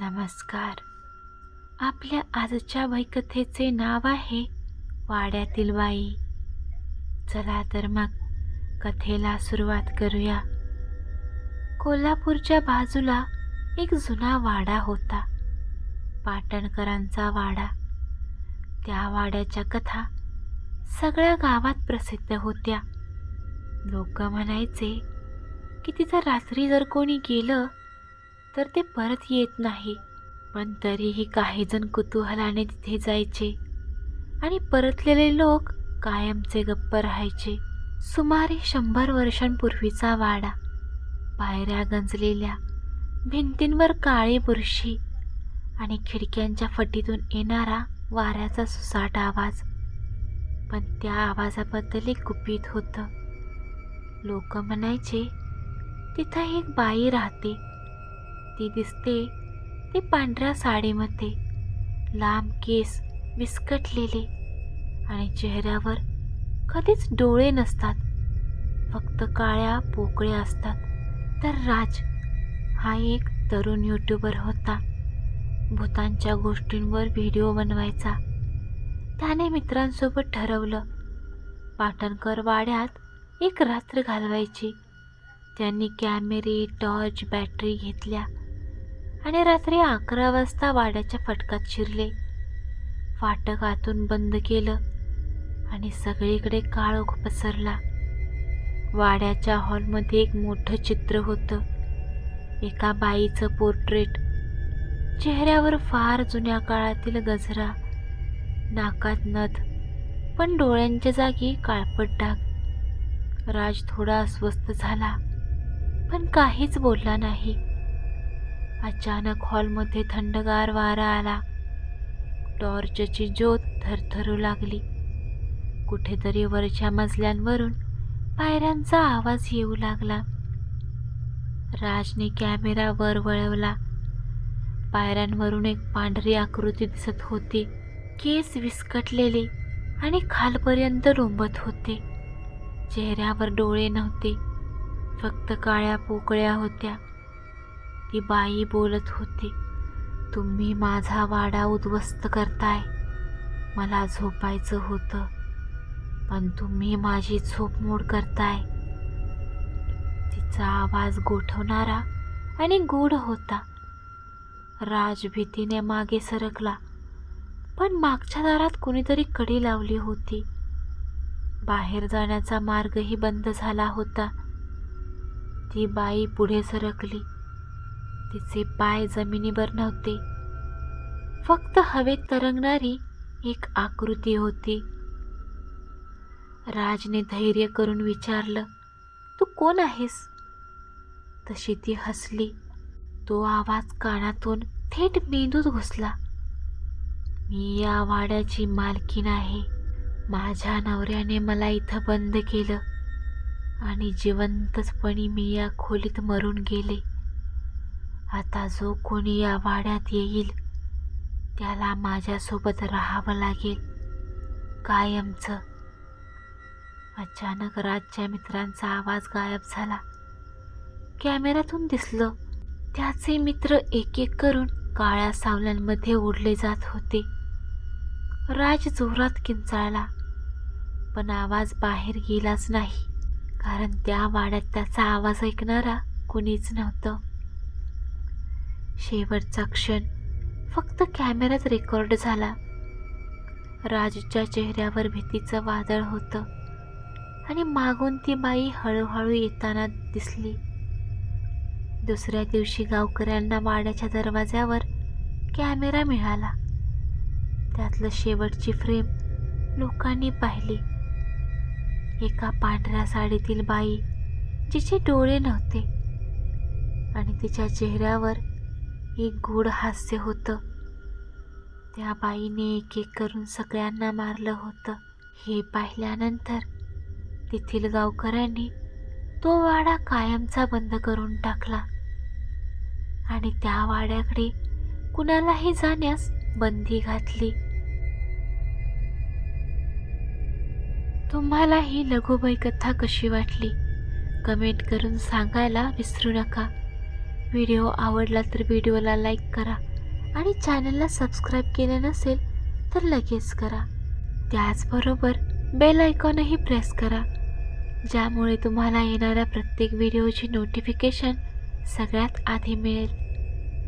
नमस्कार. आपल्या आजच्या भयकथेचे नाव आहे वाड्यातील बाई. चला तर मग कथेला सुरुवात करूया. कोल्हापूरच्या बाजूला एक जुना वाडा होता. पाटणकरांचा वाडा. त्या वाड्याच्या कथा सगळ्या गावात प्रसिद्ध होत्या. लोक म्हणायचे की तिथं रात्री जर कोणी गेलं तर ते परत येत नाही. पण तरीही काही जण कुतूहलाने तिथे जायचे. आणि परतलेले लोक कायमचे गप्प राहायचे. सुमारे शंभर वर्षांपूर्वीचा वाडा. पायऱ्या गंजलेल्या भिंतींवर काळी बुरशी आणि खिडक्यांच्या फटीतून येणारा वाऱ्याचा सुसाट आवाज. पण त्या आवाजाबद्दल एक गुपित होतं. लोक म्हणायचे तिथं एक बाई राहते. ती दिसते ती पांढऱ्या साडीमध्ये. लांब केस विस्कटलेले आणि चेहऱ्यावर कधीच डोळे नसतात. फक्त काळ्या पोकळ्या असतात. तर राज हा एक तरुण यूट्यूबर होता. भूतांच्या गोष्टींवर व्हिडिओ बनवायचा. त्याने मित्रांसोबत ठरवलं. पाटणकर वाड्यात एक रात्र घालवायची. त्यांनी कॅमेरे टॉर्च बॅटरी घेतल्या. आणि रात्री अकरा वाजता वाड्याच्या फटकात शिरले. फाटक आतून बंद केलं आणि सगळीकडे काळोख पसरला वाड्याच्या हॉलमध्ये एक मोठं चित्र होतं. एका बाईचं पोर्ट्रेट. चेहऱ्यावर फार जुन्या काळातील गजरा. नाकात नथ पण डोळ्यांच्या जागी काळपट डाग. राज थोडा अस्वस्थ झाला पण काहीच बोलला नाही. अचानक हॉलमध्ये थंडगार वारा आला. टॉर्चची ज्योत थरथरू लागली. कुठेतरी वरच्या मजल्यांवरून पायऱ्यांचा आवाज येऊ लागला. राजने कॅमेरा वर वळवला. पायऱ्यांवरून एक पांढरी आकृती दिसत होती. केस विस्कटलेले आणि खालपर्यंत लोंबत होते. चेहऱ्यावर डोळे नव्हते. फक्त काळ्या पोकळ्या होत्या. ती बाई बोलत होती तुम्ही माझा वाडा उद्ध्वस्त करताय. मला झोपायचं होतं पण तुम्ही माझी झोप मोड करताय. तिचा आवाज गोठवणारा आणि गूढ होता. राज भीतीने मागे सरकला पण मागच्या दारात कुणीतरी कडी लावली होती. बाहेर जाण्याचा मार्गही बंद झाला होता. ती बाई पुढे सरकली. तिचे पाय जमिनीवर नव्हते. फक्त हवेत तरंगणारी एक आकृती होती. राजने धैर्य करून विचारलं तू कोण आहेस? तशी ती हसली. तो आवाज कानातून थेट मेंदूत घुसला. मी या वाड्याची मालकीण आहे. माझ्या नवऱ्याने मला इथं बंद केलं आणि जिवंतचपणी मी या खोलीत मरून गेले. आता जो कोणी या वाड्यात येईल त्याला माझ्यासोबत राहावं लागेल. कायमचं. अचानक राजच्या मित्रांचा आवाज गायब झाला. कॅमेऱ्यातून दिसलं त्याचे मित्र एक एक करून काळ्या सावल्यांमध्ये ओढले जात होते. राज जोरात किंचाळला पण आवाज बाहेर गेलाच नाही कारण त्या वाड्यात त्याचा आवाज ऐकणारा कुणीच नव्हतं. शेवटचा क्षण फक्त कॅमेऱ्यात रेकॉर्ड झाला. राजच्या चेहऱ्यावर भीतीचं वादळ होतं आणि मागून ती बाई हळूहळू येताना दिसली. दुसऱ्या दिवशी गावकऱ्यांना वाड्याच्या दरवाज्यावर कॅमेरा मिळाला. त्यातलं शेवटची फ्रेम लोकांनी पाहिली. एका पांढऱ्या साडीतील बाई जिचे डोळे नव्हते आणि तिच्या चेहऱ्यावर एक गूढ हास्य होतं. त्या बाईने एक एक करून सगळ्यांना मारलं होतं. हे पाहिल्यानंतर तेथील गावकऱ्यांनी तो वाडा कायमचा बंद करून टाकला. आणि त्या वाड्याकडे कुणालाही जाण्यास बंदी घातली. तुम्हाला ही लघुबाई कथा कशी वाटली? कमेंट करून सांगायला विसरू नका. व्हिडिओ आवडला तर व्हिडिओला लाईक करा आणि चॅनलला सबस्क्राईब केले नसेल तर लगेच करा. त्याचबरोबर बेल आयकॉनही प्रेस करा ज्यामुळे तुम्हाला येणाऱ्या प्रत्येक व्हिडिओची नोटिफिकेशन सगळ्यात आधी मिळेल.